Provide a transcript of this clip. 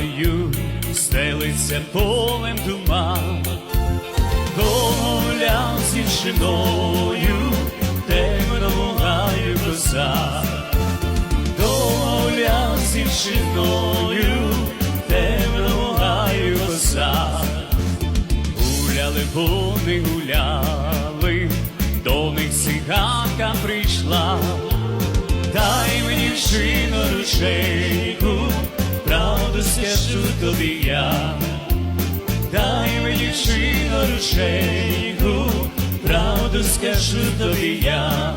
темному стелиться полем туман, Гуляв зі шиною, темному гаю коса, Гуляв зі шиною, темному гаю коса. Гуляли вони, гуляли, до них циганка прийшла. Дай мені ручейку, правду тобі я. Дай мені вчину ручейку, правду скажу тобі я.